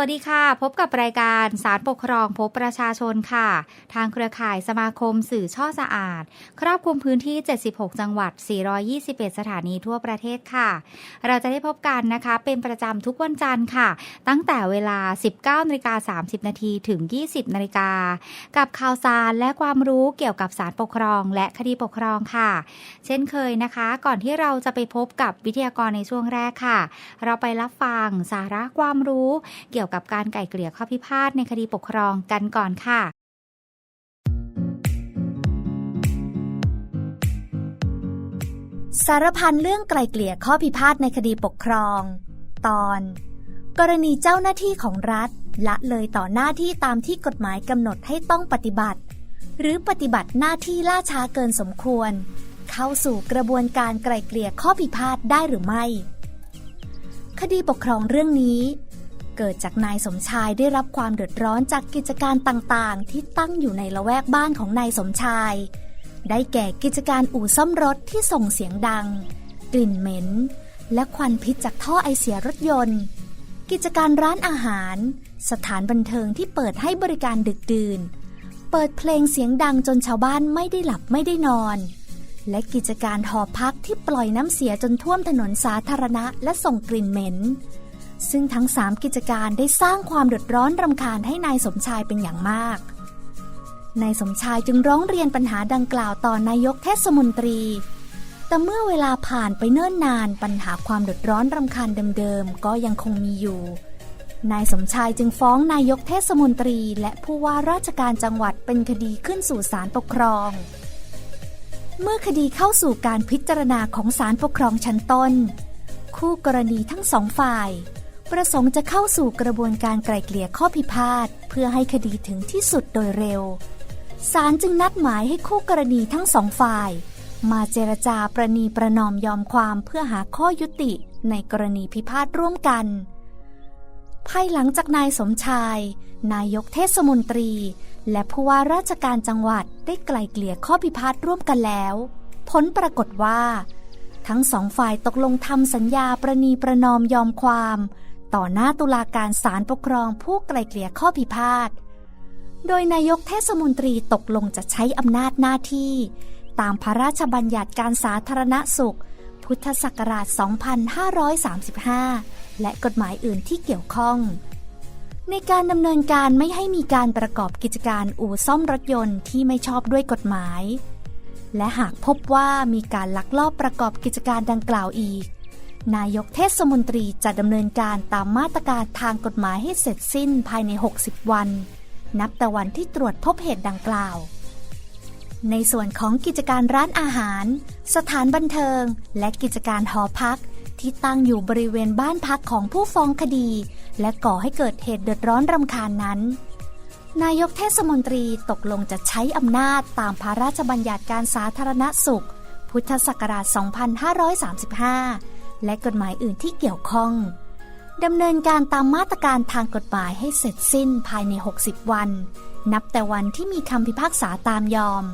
วัสดีค่ะ พบกับรายการสารปกครองพบประชาชนค่ะ ทางเครือข่ายสมาคมสื่อช่อสะอาด ครอบคลุมพื้นที่ 76 จังหวัด 421 สถานีทั่วประเทศค่ะ เราจะได้พบกันนะคะเป็นประจำทุกวันจันทร์ค่ะ ตั้งแต่เวลา 19นาฬิกา30 นาทีถึง 20นาฬิกากับข่าวสารและความรู้เกี่ยวกับสารปกครองและคดีปกครองค่ะ เช่นเคยนะคะ ก่อนที่เราจะไปพบกับวิทยากรในช่วงแรกค่ะ เราไปรับฟังสาระความรู้เกี่ยวกับการไก่เกลี่ยข้อพิพาทในคดีปกครองกันก่อนค่ะสารพันเรื่องไกลเกลี่ยข้อพิพาทในคดีปกครอง ตอน กรณีเจ้าหน้าที่ของรัฐละเลยต่อหน้าที่ตามที่กฎหมายกำหนดให้ต้องปฏิบัติ หรือปฏิบัติหน้าที่ล่าช้าเกินสมควร เข้าสู่กระบวนการไกลเกลี่ยข้อพิพาทได้หรือไม่ คดีปกครองเรื่องนี้ เกิดจากนายสมชายได้รับความเดือดร้อนจากกิจการต่างๆ ที่ตั้งอยู่ในละแวกบ้านของนายสมชาย ได้แก่กิจการอู่ซ่อมรถที่ส่งเสียงดัง กลิ่นเหม็น และควันพิษจากท่อไอเสียรถยนต์ กิจการร้านอาหาร สถานบันเทิงที่เปิดให้บริการดึกดื่น เปิดเพลงเสียงดังจนชาวบ้านไม่ได้หลับไม่ได้นอนและกิจการหอพักที่ปล่อยน้ำเสียจนท่วมถนนสาธารณะและส่งกลิ่นเหม็น ซึ่งทั้งสามกิจการได้สร้างความเดือดร้อนรำคาญให้นายสมชายเป็นอย่างมาก นายสมชายจึงร้องเรียนปัญหาดังกล่าวต่อนายกเทศมนตรี แต่เมื่อเวลาผ่านไปเนิ่นนานปัญหาความเดือดร้อนรำคาญเดิมๆก็ยังคงมีอยู่ นายสมชายจึงฟ้องนายกเทศมนตรี และผู้ว่าราชการจังหวัดเป็นคดีขึ้นสู่ศาลปกครอง เมื่อคดีเข้าสู่การพิจารณาของศาลปกครองชั้นต้น คู่กรณีทั้งสองฝ่าย ประสงค์จะเข้าสู่กระบวนการไกล่เกลี่ยข้อพิพาทเพื่อให้คดีถึงที่สุดโดยเร็ว ศาลจึงนัดหมายให้คู่กรณีทั้งสองฝ่าย มาเจรจาประนีประนอมยอมความเพื่อหาข้อยุติในกรณีพิพาทร่วมกัน ภายหลังจากนายสมชาย นายกเทศมนตรี และผู้ว่าราชการจังหวัดได้ไกล่เกลี่ยข้อพิพาทร่วมกันแล้ว ผลปรากฏว่า ทั้งสองฝ่ายตกลงทำสัญญาประนีประนอมยอมความ ต่อหน้าตุลาการศาลปกครองผู้ไกลเกลี่ยข้อพิพาท โดยนายกเทศมนตรีตกลงจะใช้อำนาจหน้าที่ ตามพระราชบัญญัติการสาธารณสุข พุทธศักราช 2535 และกฎหมายอื่นที่เกี่ยวข้อง ในการดำเนินการไม่ให้มีการประกอบกิจการอู่ซ่อมรถยนต์ที่ไม่ชอบด้วยกฎหมาย และหากพบว่ามีการลักลอบประกอบกิจการดังกล่าวอีก นายกเทศมนตรีจะดำเนินการตามมาตรการทางกฎหมายให้เสร็จสิ้นภายใน 60 วัน นับแต่วันที่ตรวจพบเหตุดังกล่าว ในส่วนของกิจการร้านอาหาร สถานบันเทิง และกิจการหอพัก ที่ตั้งอยู่บริเวณบ้านพักของผู้ฟ้องคดี และก่อให้เกิดเหตุเดือดร้อนรำคาญนั้นนายกเทศมนตรีตกลงจะใช้อำนาจตามพระราชบัญญัติการสาธารณสุข พุทธศักราช 2535 และกฎหมายอื่นที่เกี่ยวข้องดำเนินการตามมาตรการทางกฎหมายให้เสร็จสิ้นภายใน 60 วัน นับแต่วันที่มีคำพิพากษาตามยอม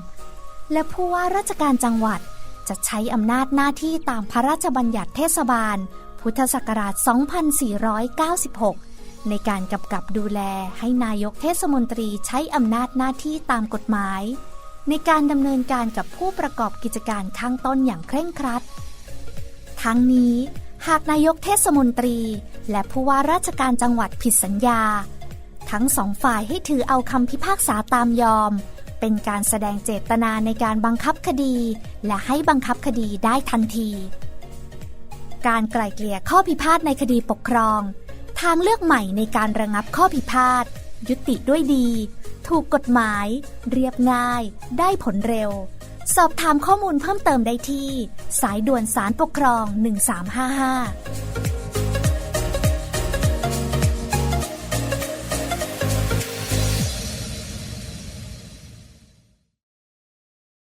และผู้ว่าราชการจังหวัดจะใช้อำนาจหน้าที่ตามพระราชบัญญัติเทศบาล พุทธศักราช 2496 ในการกำกับดูแลให้นายกเทศมนตรีใช้อำนาจหน้าที่ตามกฎหมาย ในการดำเนินการกับผู้ประกอบกิจการข้างต้นอย่างเคร่งครัด ทั้งนี้ หากนายกเทศมนตรี และผู้ว่าราชการจังหวัดผิดสัญญา ทั้งสองฝ่ายให้ถือเอาคำพิพากษาตามยอม เป็นการแสดงเจตนาในการบังคับคดี และให้บังคับคดีได้ทันที การไกล่เกลี่ยข้อพิพาทในคดีปกครอง ทางเลือกใหม่ในการระงับข้อพิพาทยุติด้วยดี ถูกกฎหมาย เรียบง่าย ได้ผลเร็ว สอบถามข้อมูลเพิ่มเติมได้ที่ สายด่วนสารปกครอง 1355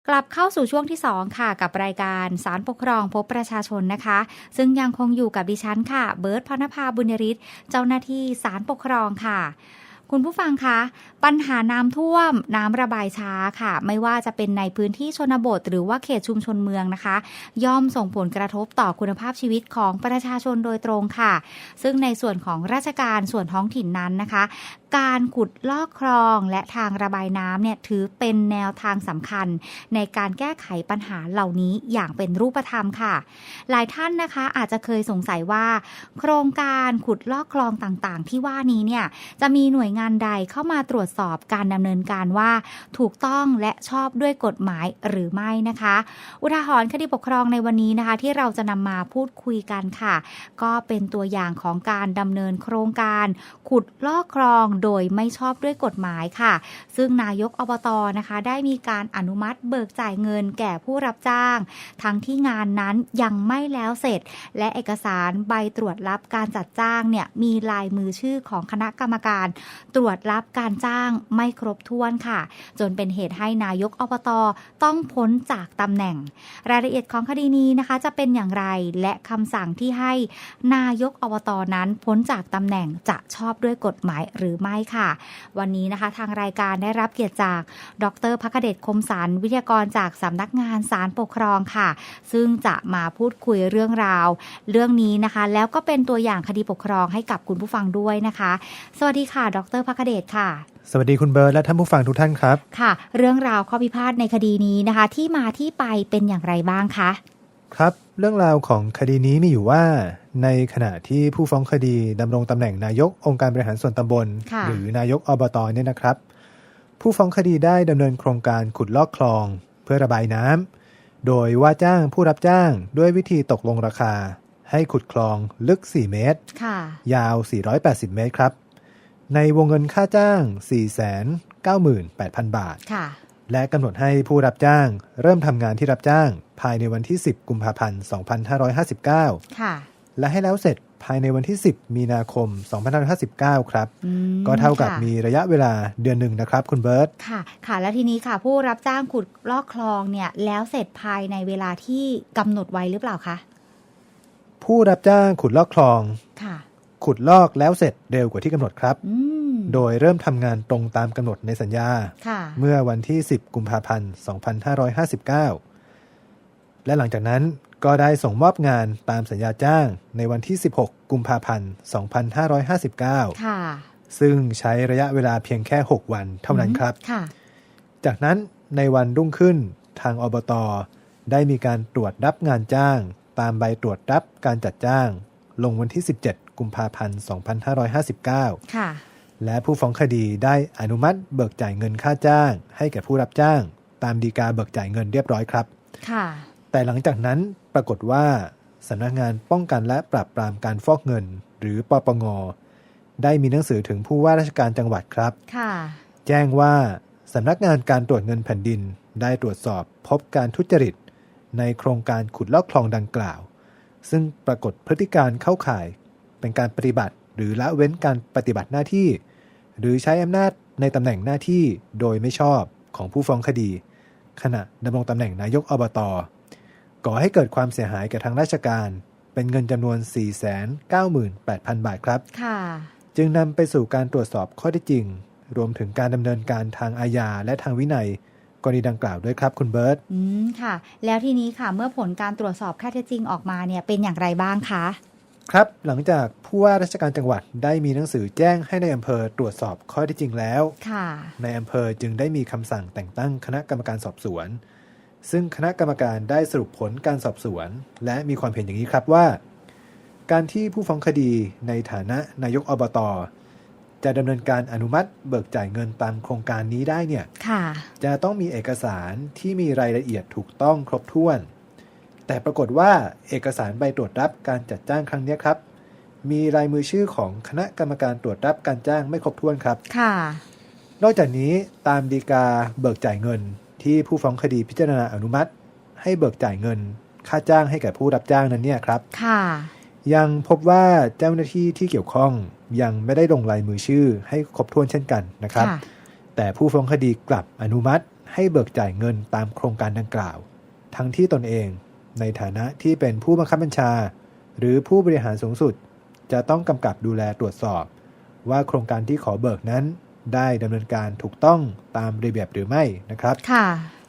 กลับเข้าสู่ช่วงที่ 2 ค่ะ กับรายการสารปกครองพบประชาชนนะคะ ซึ่งยังคงอยู่กับดิฉันค่ะ เบิร์ตพรณภาบุญริศเจ้าหน้าที่สารปกครองค่ะ คุณผู้ฟังคะ ปัญหาน้ำท่วม น้ำระบายช้าค่ะ ไม่ว่าจะเป็นในพื้นที่ชนบท หรือว่าเขตชุมชนเมืองนะคะ ย่อมส่งผลกระทบต่อคุณภาพชีวิตของประชาชนโดยตรงค่ะ ซึ่งในส่วนของราชการส่วนท้องถิ่นนั้นนะคะ การขุดลอกคลองและทางระบายน้ำเนี่ยถือเป็นแนวทางสำคัญ ในการแก้ไขปัญหาเหล่านี้อย่างเป็นรูปธรรมค่ะ หลายท่านนะคะอาจจะเคยสงสัยว่า โครงการขุดลอกคลองต่างๆ ที่ว่านี้เนี่ยจะมีหน่วยงานใดเข้ามาตรวจสอบการดำเนินการว่า ถูกต้องและชอบด้วยกฎหมายหรือไม่นะคะ อุทาหรณ์คดีปกครองในวันนี้นะคะ ที่เราจะนำมาพูดคุยกันค่ะ ก็เป็นตัวอย่างของการดำเนินโครงการ ขุดลอกคลองโดยไม่ชอบด้วยกฎหมายค่ะ ซึ่งนายกอบตนะคะ ได้มีการอนุมัติเบิกจ่ายเงินแก่ผู้รับจ้าง ทั้งที่งานนั้นยังไม่แล้วเสร็จ และเอกสารใบตรวจรับการจัดจ้างเนี่ยมีลายมือชื่อของคณะกรรมการ ตรวจรับการจ้างไม่ครบถ้วนค่ะ จนเป็นเหตุให้นายกอบตต้องพ้นจากตำแหน่ง รายละเอียดของคดีนี้นะคะจะเป็นอย่างไรและคำสั่งที่ให้นายกอบตนั้นพ้นจากตำแหน่งจะชอบด้วยกฎหมายหรือไม่ค่ะ วันนี้นะคะทางรายการได้รับเกียรติจาก ดรพักเดชคมสันวิทยากรจากสำนักงานสารปกครองค่ะ ซึ่งจะมาพูดคุยเรื่องราว เรื่องนี้นะคะ แล้วก็เป็นตัวอย่างคดีปกครองให้กับคุณผู้ฟังด้วยนะคะ สวัสดีค่ะ ดรพักเดชค่ะสวัสดีคุณเบิร์ตและท่านผู้ฟังทุกท่านครับค่ะ เรื่องราวข้อพิพาทในคดีนี้นะคะ ที่มาที่ไปเป็นอย่างไรบ้างคะ ครับ เรื่องราวของคดีนี้มีอยู่ว่า ในขณะที่ผู้ฟ้องคดีดำรงตำแหน่งนายกองค์การบริหารส่วนตำบลค่ะหรือนายกอบตเนี่ยนะครับ ผู้ฟ้องคดีได้ดำเนินโครงการขุดลอกคลอง เพื่อระบายน้ำโดยว่าจ้างผู้รับจ้างด้วยวิธีตกลงราคา ให้ขุดคลองลึก 4 เมตรค่ะยาว 480 เมตรครับ ในวงเงินค่าจ้าง 498,000 บาทค่ะและกำหนดให้ผู้รับจ้าง เริ่มทำงานที่รับจ้าง ภายในวันที่ 10 กุมภาพันธ์ 2559 ค่ะ และให้แล้วเสร็จภายในวันที่ 10 มีนาคม 2559 ครับอืมก็เท่ากับค่ะมีระยะเวลาเดือนหนึ่งนะครับ คุณเบิร์ตค่ะ ค่ะ แล้วทีนี้ค่ะ ผู้รับจ้างขุดลอกคลองเนี่ย แล้วเสร็จภายในเวลาที่กำหนดไว้หรือเปล่าคะ ผู้รับจ้างขุดลอกคลอง ค่ะ ขุดลอกแล้วเสร็จเร็วกว่าที่กำหนดครับอืมโดยเริ่มทำงานตรงตามกำหนดในสัญญาค่ะเมื่อวันที่ 10 กุมภาพันธ์ 2559 และหลังจากนั้น ก็ได้ส่งมอบงานตามสัญญาจ้างในวันที่ 16 กุมภาพันธ์ 2559 ค่ะ ซึ่งใช้ระยะเวลาเพียงแค่ 6 วันเท่านั้นครับ ค่ะ จากนั้นในวันรุ่งขึ้นทางอบต ได้มีการตรวจรับงานจ้าง ตามใบตรวจรับการจัดจ้าง ลงวันที่ 17 กุมภาพันธ์ 2559 ค่ะ และผู้ฟ้องคดีได้อนุมัติเบิกจ่ายเงินค่าจ้าง ให้แก่ผู้รับจ้าง ตามดีกาเบิกจ่ายเงินเรียบร้อยครับ ค่ะ แต่หลังจากนั้นปรากฏว่าสำนักงานป้องกันและปราบปรามการฟอกเงิน หรือปปง ได้มีหนังสือถึงผู้ว่าราชการจังหวัดครับค่ะแจ้งว่าสำนักงานการตรวจเงินแผ่นดิน ได้ตรวจสอบพบการทุจริต ในโครงการขุดลอกคลองดังกล่าว ซึ่งปรากฏพฤติการเข้าข่าย เป็นการปฏิบัติ หรือละเว้นการปฏิบัติหน้าที่ หรือใช้อำนาจในตำแหน่งหน้าที่โดยไม่ชอบของผู้ฟ้องคดี ขณะดำรงตำแหน่งนายกอบต ก่อให้เกิดความเสียหายแก่ทางราชการ เป็นเงินจำนวน 498,000 บาทครับ ค่ะ จึงนำไปสู่การตรวจสอบข้อเท็จจริง รวมถึงการดำเนินการทางอาญาและทางวินัยกรณีดังกล่าวด้วยครับคุณเบิร์ตอืมค่ะ แล้วทีนี้ค่ะเมื่อผลการตรวจสอบข้อเท็จจริงออกมาเนี่ยเป็นอย่างไรบ้างคะครับหลังจากผู้ว่าราชการจังหวัดได้มีหนังสือแจ้งให้ในอำเภอตรวจสอบข้อเที่จริงแล้วค่ะในอำเภอจึงได้มีคำสั่งแต่งตั้งคณะกรรมการสอบสวน ซึ่งคณะกรรมการได้สรุปผลการสอบสวน และมีความเห็นอย่างนี้ครับว่า การที่ผู้ฟ้องคดีในฐานะนายกอบตจะดำเนินการอนุมัติเบิกจ่ายเงินตามโครงการนี้ได้เนี่ยค่ะจะต้องมีเอกสารที่มีรายละเอียดถูกต้องครบถ้วน แต่ปรากฏว่าเอกสารใบตรวจรับการจัดจ้างครั้งเนี้ยครับ มีลายมือชื่อของคณะกรรมการตรวจรับการจ้างไม่ครบถ้วนครับ ค่ะ นอกจากนี้ตามดีกาเบิกจ่ายเงิน ที่ผู้ฟ้องคดีพิจารณาอนุมัติ ให้เบิกจ่ายเงิน ค่าจ้างให้แก่ผู้รับจ้างนั้นเนี่ยครับ ค่ะ ยังพบว่าเจ้าหน้าที่ที่เกี่ยวข้องยังไม่ได้ลงลายมือชื่อ ให้ครบถ้วนเช่นกันนะครับ ค่ะ แต่ผู้ฟ้องคดีกลับอนุมัติ ให้เบิกจ่ายเงินตามโครงการดังกล่าว ทั้งที่ตนเอง ในฐานะที่เป็นผู้บังคับบัญชา หรือผู้บริหารสูงสุด จะต้องกำกับดูแลตรวจสอบ ว่าโครงการที่ขอเบิกนั้น ได้ดำเนินการถูกต้องตามระเบียบหรือไม่นะครับค่ะ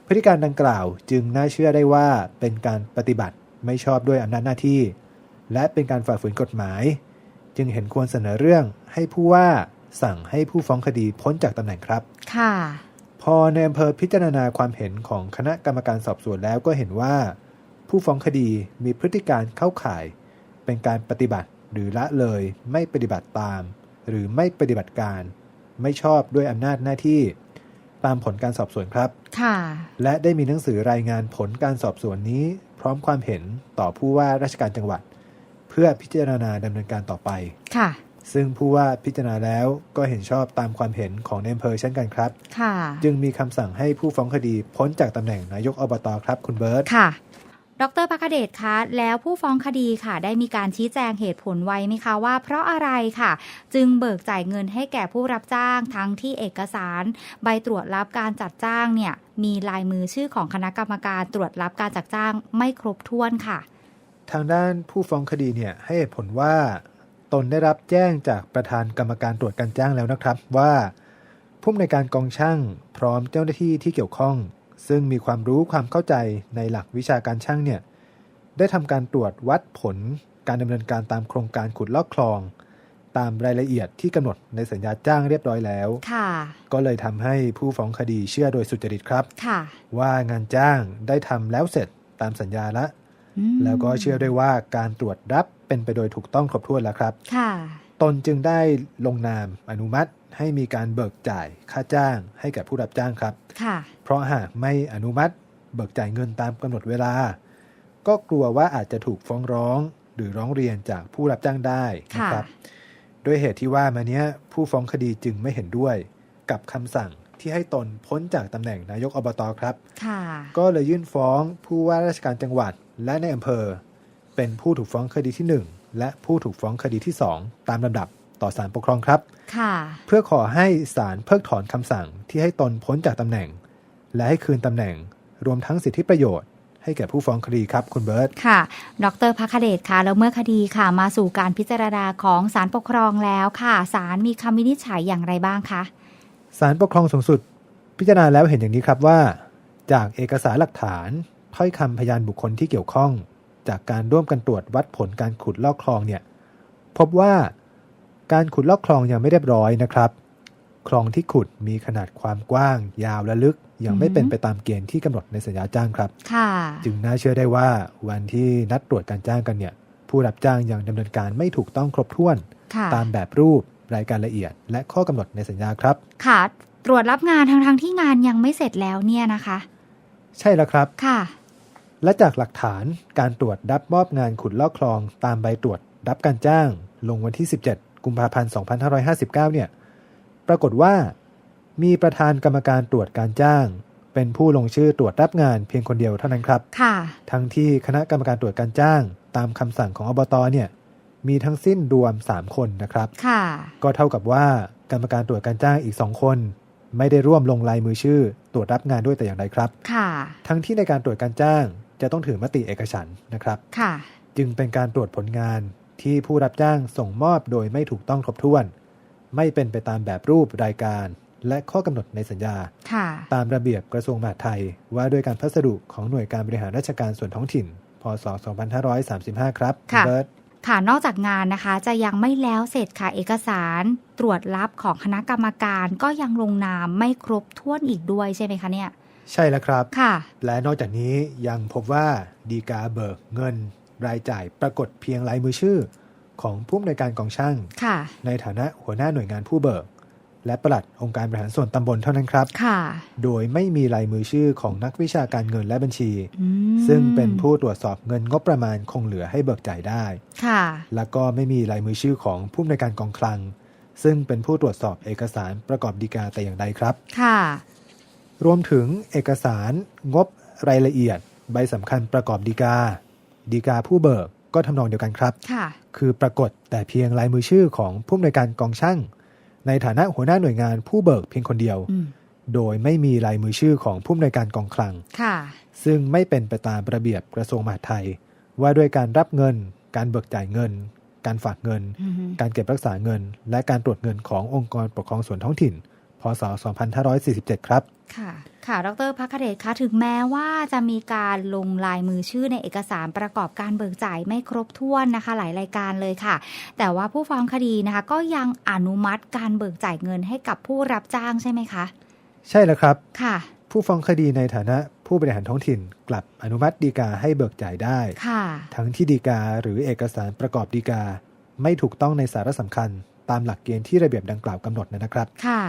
พฤติการดังกล่าวจึงน่าเชื่อได้ว่าเป็นการปฏิบัติไม่ชอบด้วยอำนาจหน้าที่ และเป็นการฝ่าฝืนกฎหมาย จึงเห็นควรเสนอเรื่องให้ผู้ว่าสั่งให้ผู้ฟ้องคดีพ้นจากตำแหน่งครับ ค่ะ พอในอำเภอพิจารณาความเห็นของคณะกรรมการสอบสวนแล้วก็เห็นว่า ผู้ฟ้องคดีมีพฤติการเข้าข่าย เป็นการปฏิบัติหรือละเลยไม่ปฏิบัติตาม หรือไม่ปฏิบัติการ ไม่ชอบด้วยอำนาจหน้าที่ ตามผลการสอบสวนครับ ค่ะ และได้มีหนังสือรายงานผลการสอบสวนนี้ พร้อมความเห็นต่อผู้ว่าราชการจังหวัด เพื่อพิจารณาดำเนินการต่อไป ค่ะ ซึ่งผู้ว่าพิจารณาแล้วก็เห็นชอบตามความเห็นของในอำเภอเช่นกันครับ ค่ะ จึงมีคำสั่งให้ผู้ฟ้องคดีพ้นจากตำแหน่งนายกอบตครับ คุณเบิร์ตค่ะ ดรพักเดชคะแล้วผู้ฟ้องคดีค่ะ ได้มีการชี้แจงเหตุผลไว้ไหมคะว่า เพราะอะไรค่ะ จึงเบิกจ่ายเงินให้แก่ผู้รับจ้างทั้งที่เอกสาร ใบตรวจรับการจัดจ้างเนี่ย มีลายมือชื่อของคณะกรรมการตรวจรับการจัดจ้างไม่ครบถ้วนค่ะ ทางด้านผู้ฟ้องคดีเนี่ยให้เหตุผลว่า ตนได้รับแจ้งจากประธานกรรมการตรวจการจ้างแล้วนะครับว่าผู้อำนวยการกองช่างพร้อมเจ้าหน้าที่ที่เกี่ยวข้อง ซึ่งมีความรู้ความเข้าใจในหลักวิชาการช่างเนี่ยได้ทำการตรวจวัดผลการดำเนินการตามโครงการขุดลอกคลอง ตามรายละเอียดที่กำหนดในสัญญาจ้างเรียบร้อยแล้วค่ะก็เลยทำให้ผู้ฟ้องคดีเชื่อโดยสุจริตครับค่ะว่างานจ้างได้ทำแล้วเสร็จตามสัญญาละอืมแล้วก็เชื่อด้วยว่าการตรวจรับเป็นไปโดยถูกต้องครบถ้วนแล้วครับค่ะตนจึงได้ลงนามอนุมัติ ให้มีการเบิกจ่ายค่าจ้างให้แก่ผู้รับจ้างครับ ค่ะ เพราะหากไม่อนุมัติเบิกจ่ายเงินตามกำหนดเวลา ก็กลัวว่าอาจจะถูกฟ้องร้องหรือร้องเรียนจากผู้รับจ้างได้นะครับด้วยเหตุที่ว่ามาเนี้ยผู้ฟ้องคดีจึงไม่เห็นด้วยกับคำสั่งที่ให้ตนพ้นจากตำแหน่งนายกอบตครับค่ะก็เลยยื่นฟ้องผู้ว่าราชการจังหวัดและในอำเภอ เป็นผู้ถูกฟ้องคดีที่ 1 และผู้ถูกฟ้องคดีที่ 2 ตามลำดับ ต่อศาลปกครองครับค่ะเพื่อขอให้ศาลเพิกถอนคำสั่งที่ให้ตนพ้นจากตำแหน่ง และให้คืนตำแหน่งรวมทั้งสิทธิประโยชน์ให้แก่ผู้ฟ้องคดีครับคุณเบิร์ตค่ะ ดรพักเดชค่ะ แล้วเมื่อคดีค่ะ มาสู่การพิจารณาของศาลปกครองแล้วค่ะศาลมีคำวินิจฉัยอย่างไรบ้างคะศาลปกครองสูงสุด พิจารณาแล้วเห็นอย่างนี้ครับว่า จากเอกสารหลักฐานถ้อยคำพยานบุคคลที่เกี่ยวข้อง จากการร่วมกันตรวจวัดผลการขุดลอกคลองเนี่ยพบว่า การขุดลอกคลองยังไม่เรียบร้อยนะครับ คลองที่ขุดมีขนาดความกว้าง ยาวและลึกยังไม่เป็นไปตามเกณฑ์ที่กำหนดในสัญญาจ้างครับค่ะจึงน่าเชื่อได้ว่าวันที่นัดตรวจการจ้างกันเนี่ย ผู้รับจ้างยังดำเนินการไม่ถูกต้องครบถ้วนค่ะตามแบบรูปรายการละเอียด และข้อกำหนดในสัญญาครับ ค่ะ ตรวจรับงานทั้งทั้งๆที่งานยังไม่เสร็จแล้วเนี่ยนะคะ ใช่แล้วครับค่ะ และจากหลักฐานการตรวจรับมอบงานขุดลอกคลอง ตามใบตรวจรับการจ้าง ลงวันที่ 17 กุมภาพันธ์ 2559 เนี่ย ปรากฏว่า มีประธานกรรมการตรวจการจ้าง เป็นผู้ลงชื่อตรวจรับงานเพียงคนเดียวเท่านั้นครับ ค่ะ ทั้งที่คณะกรรมการตรวจการจ้าง ตามคำสั่งของอบตเนี่ย มีทั้งสิ้นรวม 3 คนนะครับ ค่ะ ก็เท่ากับว่ากรรมการตรวจการจ้างอีก2คน ไม่ได้ร่วมลงลายมือชื่อ ตรวจรับงานด้วยแต่อย่างใดครับ ค่ะ ทั้งที่ในการตรวจการจ้างจะต้องถือมติเอกฉันท์นะครับ ค่ะ จึงเป็นการตรวจผลงาน ที่ผู้รับจ้างส่งมอบโดยไม่ถูกต้องครบถ้วน ไม่เป็นไปตามแบบรูปรายการ และข้อกำหนดในสัญญาค่ะตามระเบียบกระทรวงมหาดไทย ว่าด้วยการพัสดุของหน่วยการบริหารราชการส่วนท้องถิ่น พศ 2535 ครับค่ะณเบิร์ตค่ะ นอกจากงานนะคะจะยังไม่แล้วเสร็จค่ะเอกสาร ตรวจรับของคณะกรรมการก็ยังลงนามไม่ครบถ้วนอีกด้วยใช่ไหมคะเนี่ย ใช่แล้วครับ ค่ะ และนอกจากนี้ยังพบว่าดีกาเบิกเงิน รายจ่ายปรากฏเพียงลายมือชื่อ ของผู้อำนวยการกองช่างค่ะในฐานะหัวหน้าหน่วยงานผู้เบิก และปลัดองค์การบริหารส่วนตำบลเท่านั้นครับค่ะโดยไม่มีลายมือชื่อของนักวิชาการเงินและบัญชีอืมซึ่งเป็นผู้ตรวจสอบเงินงบประมาณคงเหลือให้เบิกจ่ายได้ค่ะแล้วก็ไม่มีลายมือชื่อของผู้อำนวยการกองคลัง ซึ่งเป็นผู้ตรวจสอบเอกสารประกอบดีกาแต่อย่างใดครับค่ะรวมถึงเอกสารงบรายละเอียด ใบสำคัญประกอบดีกา ดีกาผู้เบิกก็ทำนองเดียวกันครับค่ะคือปรากฏแต่เพียงลายมือชื่อของผู้อำนวยการกองช่าง ในฐานะหัวหน้าหน่วยงานผู้เบิกเพียงคนเดียวอืมโดยไม่มีลายมือชื่อของผู้อำนวยการกองคลังค่ะ ซึ่งไม่เป็นไปตามระเบียบกระทรวงมหาดไทย ว่าด้วยการรับเงิน การเบิกจ่ายเงิน การฝากเงินอืมการเก็บรักษาเงิน และการตรวจเงินขององค์กรปกครองส่วนท้องถิ่น พศ 2547 ครับค่ะ ค่ะ ดรพักเดชคะ ถึงแม้ว่าจะมีการลงลายมือชื่อในเอกสารประกอบการเบิกจ่ายไม่ครบถ้วนนะคะ หลายรายการเลยค่ะ แต่ว่าผู้ฟ้องคดีนะคะ ก็ยังอนุมัติการเบิกจ่ายเงินให้กับผู้รับจ้างใช่ไหมคะ ใช่แล้วครับ ค่ะ ผู้ฟ้องคดีในฐานะผู้บริหารท้องถิ่นกลับอนุมัติดีกาให้เบิกจ่ายได้ ค่ะ ทั้งที่ดีกาหรือเอกสารประกอบดีกา ไม่ถูกต้องในสาระสำคัญ ตามหลักเกณฑ์ที่ระเบียบดังกล่าวกำหนดนะครับ ค่ะ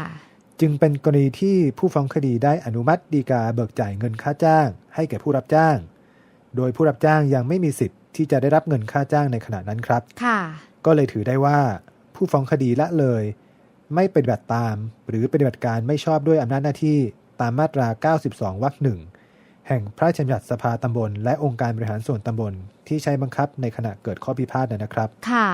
จึงเป็นกรณีที่ผู้ฟ้องคดีได้อนุมัติดีกาเบิกจ่ายเงินค่าจ้าง ให้แก่ผู้รับจ้าง โดยผู้รับจ้างยังไม่มีสิทธิ์ที่จะได้รับเงินค่าจ้างในขณะนั้นครับ ค่ะ ก็เลยถือได้ว่า ผู้ฟ้องคดีละเลย ไม่ปฏิบัติตาม หรือปฏิบัติการไม่ชอบด้วยอำนาจหน้าที่ตามมาตรา 92 วรรคหนึ่ง แห่งพระราชบัญญัติสภาตำบล และองค์การบริหารส่วนตำบล ที่ใช้บังคับในขณะเกิดข้อพิพาทนะครับ ค่ะ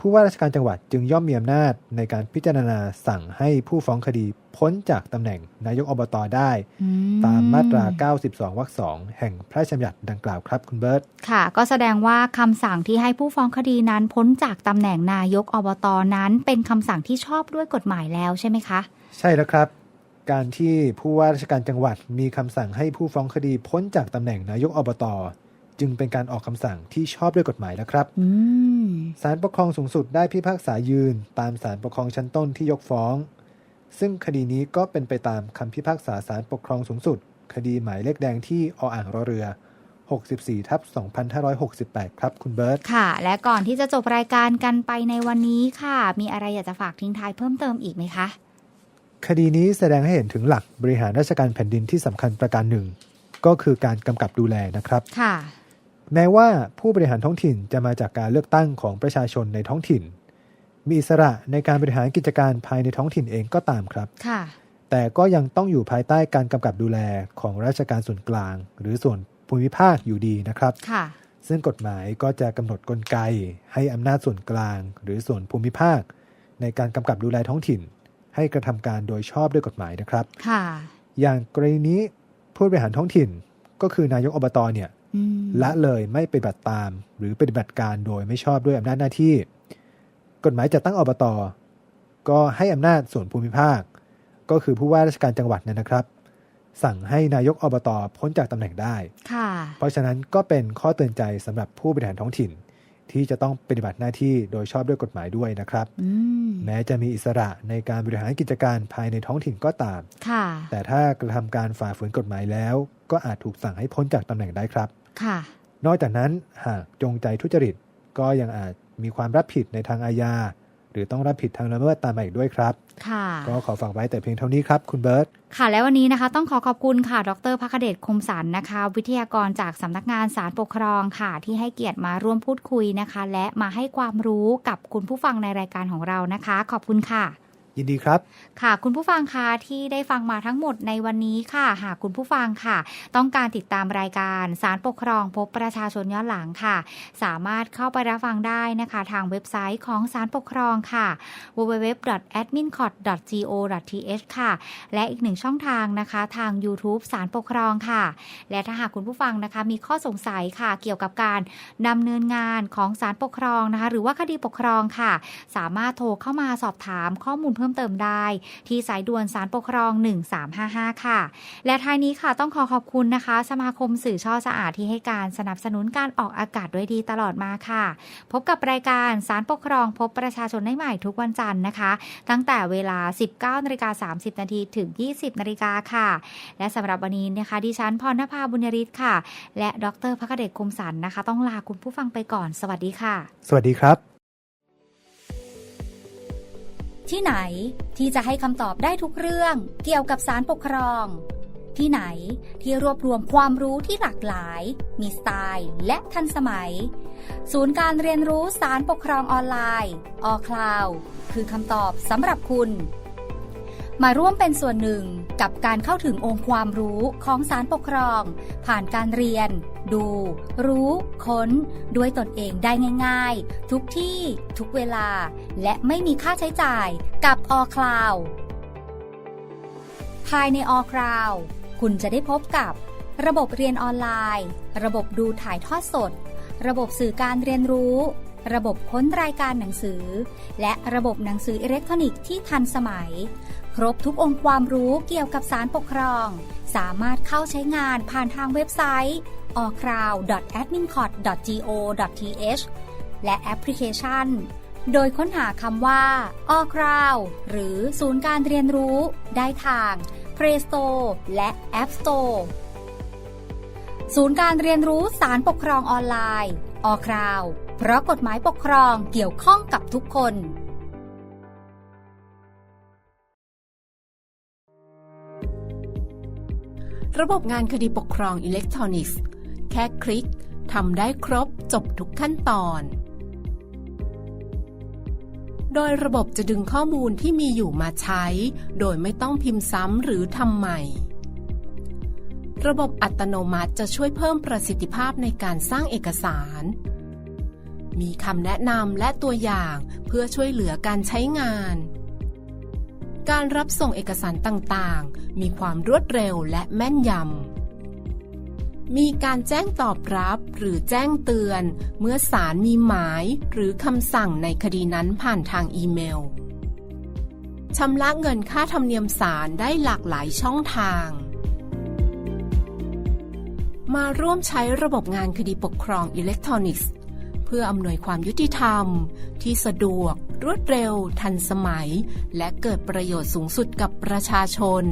ผู้ว่าราชการจังหวัดจึงย่อมมีอำนาจในการพิจารณาสั่งให้ผู้ฟ้องคดีพ้นจากตำแหน่งนายกอบตได้ อืตามมาตรา 92 วรรคสองแห่งพระราชบัญญัติดังกล่าวครับคุณเบิร์ต ค่ะ ก็แสดงว่าคำสั่งที่ให้ผู้ฟ้องคดีนั้นพ้นจากตำแหน่งนายกอบตนั้น เป็นคำสั่งที่ชอบด้วยกฎหมายแล้วใช่ไหมคะ ใช่แล้วครับ การที่ผู้ว่าราชการจังหวัดมีคำสั่งให้ผู้ฟ้องคดีพ้นจากตำแหน่งนายกอบตจึงเป็นการออกคำสั่งที่ชอบด้วยกฎหมายแล้วครับอืมศาลปกครองสูงสุดได้พิพากษายืน ตามศาลปกครองชั้นต้นที่ยกฟ้อง ซึ่งคดีนี้ก็เป็นไปตามคำพิพากษาศาลปกครองสูงสุด คดีหมายเลขแดงที่ออ่างรอเรือ 64ทับ2568 ครับคุณเบิร์ตค่ะ และก่อนที่จะจบรายการกันไปในวันนี้ค่ะ มีอะไรอยากจะฝากทิ้งท้ายเพิ่มเติมอีกไหมคะ คดีนี้แสดงให้เห็นถึงหลักบริหารราชการแผ่นดินที่สำคัญประการหนึ่ง ก็คือการกำกับดูแลนะครับ ค่ะ แม้ว่าผู้บริหารท้องถิ่นจะมาจากการเลือกตั้งของประชาชนในท้องถิ่น มีอิสระในการบริหารกิจการภายในท้องถิ่นเองก็ตามครับ ค่ะ แต่ก็ยังต้องอยู่ภายใต้การกำกับดูแลของราชการส่วนกลาง หรือส่วนภูมิภาคอยู่ดีนะครับ ค่ะ ซึ่งกฎหมายก็จะกำหนดกลไก ให้อำนาจส่วนกลาง หรือส่วนภูมิภาค ในการกำกับดูแลท้องถิ่น ให้กระทำการโดยชอบด้วยกฎหมายนะครับ ค่ะ อย่างกรณีนี้ผู้บริหารท้องถิ่นก็คือนายกอบตเนี่ยอืมละเลยไม่ปฏิบัติตาม หรือปฏิบัติการโดยไม่ชอบด้วยอำนาจหน้าที่ กฎหมายจัดตั้งอบตก็ให้อำนาจส่วนภูมิภาค ก็คือผู้ว่าราชการจังหวัดเนยนะครับ สั่งให้นายกอบตพ้นจากตำแหน่งได้ค่ะเพราะฉะนั้นก็เป็นข้อเตือนใจสำหรับผู้บริหารท้องถิ่น ที่จะต้องปฏิบัติหน้าที่โดยชอบด้วยกฎหมายด้วยนะครับอืมแม้จะมีอิสระในการบริหารกิจการภายในท้องถิ่นก็ตาม ค่ะ แต่ถ้ากระทำการฝ่าฝืนกฎหมายแล้ว ก็อาจถูกสั่งให้พ้นจากตำแหน่งได้ครับ ค่ะ นอกจากนั้นหากจงใจทุจริต ก็ยังอาจมีความรับผิดในทางอาญาห รือต้องรับผิดทางละเมิดตามมาอีกด้วยครับ ค่ะ ก็ขอฝากไว้แต่เพียงเท่านี้ครับคุณเบิร์ตค่ะและวันนี้นะคะต้องขอขอบคุณค่ะดรพักเดชคมสันนะคะ วิทยากรจากสำนักงานสารปกครองค่ะ ที่ให้เกียรติมาร่วมพูดคุยนะคะ และมาให้ความรู้กับคุณผู้ฟังในรายการของเรานะคะ ขอบคุณค่ะ ยินดีครับ ค่ะ คุณผู้ฟังคะที่ได้ฟังมาทั้งหมดในวันนี้ค่ะ หากคุณผู้ฟังค่ะ ต้องการติดตามรายการสารปกครองพบประชาชนย้อนหลังค่ะ สามารถเข้าไปรับฟังได้นะคะ ทางเว็บไซต์ของสารปกครองค่ะ www.admincourt.go.th ค่ะ และอีกหนึ่งช่องทางนะคะ ทาง YouTube สารปกครองค่ะ และถ้าหากคุณผู้ฟังนะคะ มีข้อสงสัยค่ะ เกี่ยวกับการดำเนินงานของสารปกครองนะคะ หรือว่าคดีปกครองค่ะ สามารถโทรเข้ามาสอบถามข้อมูลเพิ่มพิ่มเติมได้ ที่สายด่วนสารปกครอง 1355 ค่ะ และท้ายนี้ค่ะต้องขอขอบคุณนะคะ สมาคมสื่อช่อสะอาดที่ให้การสนับสนุนการออกอากาศด้วยดีตลอดมาค่ะ พบกับรายการสารปกครองพบประชาชนได้ใหม่ทุกวันจันทร์นะคะ ตั้งแต่เวลา 19นาฬิกา30 นาทีถึง 20นาฬิกาค่ะ และสำหรับวันนี้นะคะดิฉันพรณภาบุญยริศค่ะ และดรพักเดชคุมสันนะคะ ต้องลาคุณผู้ฟังไปก่อน สวัสดีค่ะ สวัสดีครับ ที่ไหนที่จะให้คำตอบได้ทุกเรื่อง เกี่ยวกับสารปกครอง ที่ไหนที่รวบรวมความรู้ที่หลากหลาย มีสไตล์และทันสมัย ศูนย์การเรียนรู้สารปกครองออนไลน์ออคลาวคือคำตอบสำหรับคุณ มาร่วมเป็นส่วนหนึ่งกับการเข้าถึงองค์ความรู้ของสารปกครอง ผ่านการเรียน ดู รู้ ค้น ด้วยตนเองได้ง่ายๆ ทุกที่ทุกเวลา และไม่มีค่าใช้จ่ายกับออคลาวภายในออคลาวคุณจะได้พบกับ ระบบเรียนออนไลน์ ระบบดูถ่ายทอดสด ระบบสื่อการเรียนรู้ระบบค้นรายการหนังสือ และระบบหนังสืออิเล็กทรอนิกส์ที่ทันสมัย รบทุกองค์ความรู้เกี่ยวกับสารปกครอง สามารถเข้าใช้งานผ่านทางเว็บไซต์ allcrowd.admincot.go.th และแอปพลิเคชัน โดยค้นหาคำว่า All Crowd หรือศูนย์การเรียนรู้ ได้ทาง Play Store และ App Store ศูนย์การเรียนรู้สารปกครองออนไลน์ All Crowd เพราะกฎหมายปกครองเกี่ยวข้องกับทุกคน ระบบงานคดีปกครองอิเล็กทรอนิกส์ แค่คลิกทำได้ครบจบทุกขั้นตอน โดยระบบจะดึงข้อมูลที่มีอยู่มาใช้ โดยไม่ต้องพิมพ์ซ้ำหรือทำใหม่ ระบบอัตโนมัติจะช่วยเพิ่มประสิทธิภาพในการสร้างเอกสาร มีคำแนะนำและตัวอย่างเพื่อช่วยเหลือการใช้งาน การรับส่งเอกสารต่างๆ มีความรวดเร็วและแม่นยำ มีการแจ้งตอบรับหรือแจ้งเตือน เมื่อศาลมีหมายหรือคำสั่งในคดีนั้นผ่านทางอีเมล ชำระเงินค่าธรรมเนียมศาลได้หลากหลายช่องทางมาร่วมใช้ระบบงานคดีปกครองอิเล็กทรอนิกส์ เพื่ออำนวยความยุติธรรมที่สะดวก รวดเร็ว ทันสมัย และเกิดประโยชน์สูงสุดกับประชาชน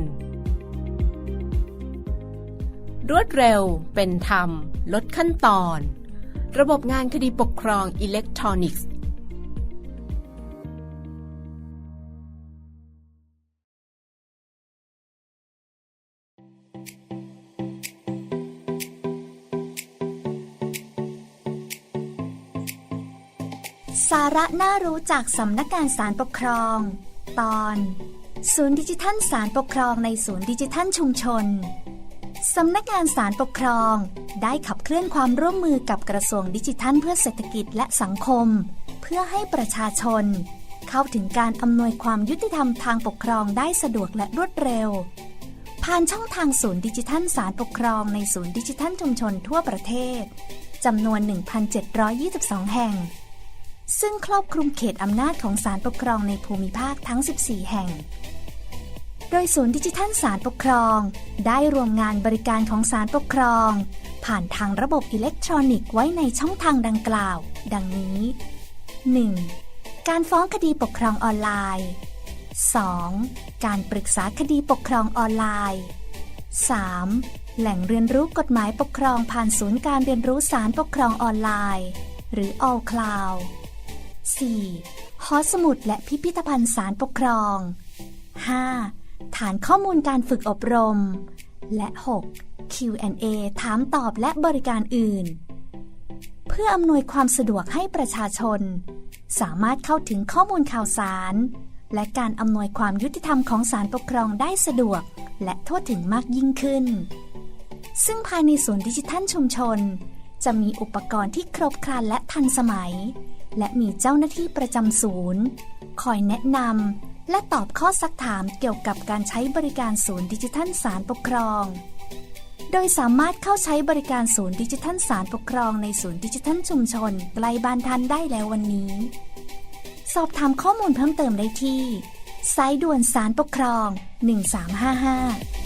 รวดเร็ว เป็นธรรม ลดขั้นตอน ระบบงานคดีปกครองอิเล็กทรอนิกส์ สาระน่ารู้จากสำนักงานสารปกครอง ตอน ศูนย์ดิจิทัลสารปกครองในศูนย์ดิจิทัลชุมชน สำนักงานสารปกครอง ได้ขับเคลื่อนความร่วมมือกับกระทรวงดิจิทัลเพื่อเศรษฐกิจและสังคม เพื่อให้ประชาชน เข้าถึงการอำนวยความยุติธรรมทางปกครองได้สะดวกและรวดเร็ว ผ่านช่องทางศูนย์ดิจิทัลสารปกครองในศูนย์ดิจิทัลชุมชนทั่วประเทศจำนวน 1,722 แห่ง ซึ่งครอบคลุมเขตอำนาจของศาลปกครองในภูมิภาคทั้ง 14 แห่ง โดยศูนย์ดิจิทัลศาลปกครอง ได้รวมงานบริการของศาลปกครอง ผ่านทางระบบอิเล็กทรอนิกส์ไว้ในช่องทางดังกล่าว ดังนี้ 1. การฟ้องคดีปกครองออนไลน์ 2. การปรึกษาคดีปกครองออนไลน์ 3. แหล่งเรียนรู้กฎหมายปกครองผ่านศูนย์การเรียนรู้ศาลปกครองออนไลน์ หรือ All Cloud 4. หอสมุดและพิพิธภัณฑ์สารปกครอง 5. ฐานข้อมูลการฝึกอบรม และ 6. Q&A ถามตอบและบริการอื่น เพื่ออำนวยความสะดวกให้ประชาชน สามารถเข้าถึงข้อมูลข่าวสาร และการอำนวยความยุติธรรมของศาลปกครองได้สะดวก และทั่วถึงมากยิ่งขึ้น ซึ่งภายในศูนย์ดิจิทัลชุมชน จะมีอุปกรณ์ที่ครบครันและทันสมัย และมีเจ้าหน้าที่ประจำศูนย์ คอยแนะนำและตอบข้อซักถามเกี่ยวกับการใช้บริการศูนย์ดิจิทัลสารปกครอง โดยสามารถเข้าใช้บริการศูนย์ดิจิทัลสารปกครองในศูนย์ดิจิทัลชุมชนใกล้บ้านท่านได้แล้ววันนี้ สอบถามข้อมูลเพิ่มเติมได้ที่สายด่วนสารปกครอง 1355